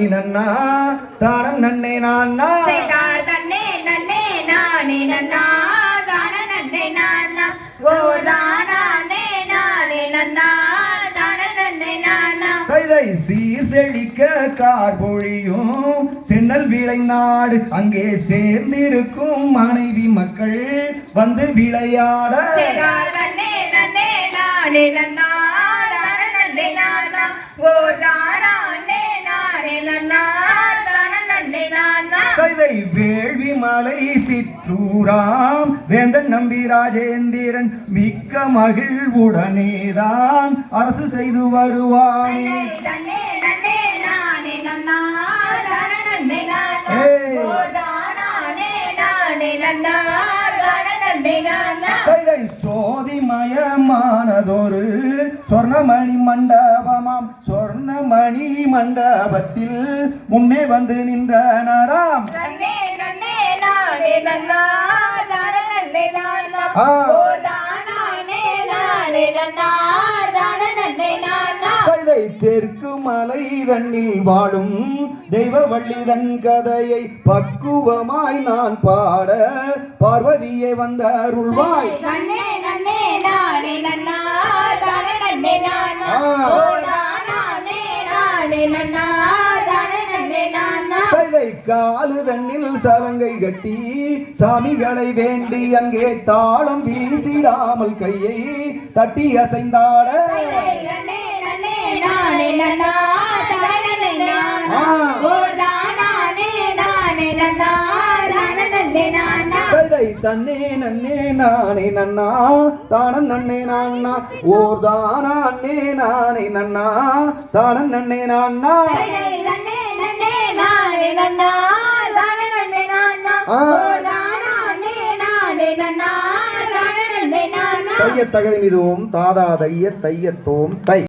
நானே நன்னா தானம் நன்னே நான்னா. செய்தார் தன்னே நன்னே நானே நன்னா தான நன்னே நானா ஓ தானே நானே நன்னா நன்னே நானா கைதை சீர் செழிக்க கார் பொழியும் சென்னல் விளை நாடு அங்கே சேர்ந்திருக்கும் மனைவி மக்கள் வந்து விளையாட. கைதை வேள்வி மலை சிற்றூராம். வேந்தன் நம்பி ராஜேந்திரன் மிக்க மகிழ்வுடனேதான் அரசு செய்து வருவானே. தன்னே தான தானே தான சோதிமயமானதொரு சொர்ணமணி மண்டபமாம். சொர்ணமணி மண்டபத்தில் முன்னே வந்து நின்றனராம் நன்னே நன்னே நானே நன்னா தான நன்னே நானா. ஆ. ஓ தானே நானே நன்னா தான நன்னே நானா. கைதை தெற்கு மலை தன்னில் வாழும் தெய்வ வள்ளிதன் கதையை பக்குவமாய் நான் பாட பார்வதியே வந்த அருள்வாய் நானே நன்னா தான நன்னே நானா. ஓ தானே நானே நன்னா தான நன்னே நானா கைதை காலு தன்னில் சலங்கை கட்டி சாமிகளை வேண்டி அங்கே தாளம் வீசிடாமல் கையை தட்டி அசைந்தாட. தன்னே நன்னே நானே நன்னா. தானம் நன்னே நான்னா. ஓர் தானா அண்ணே நானே நன்னா. தானம் நன்னே நான்னா. தைய தகதி மிதுவும் தாதா தைய தையத்தோம் தை.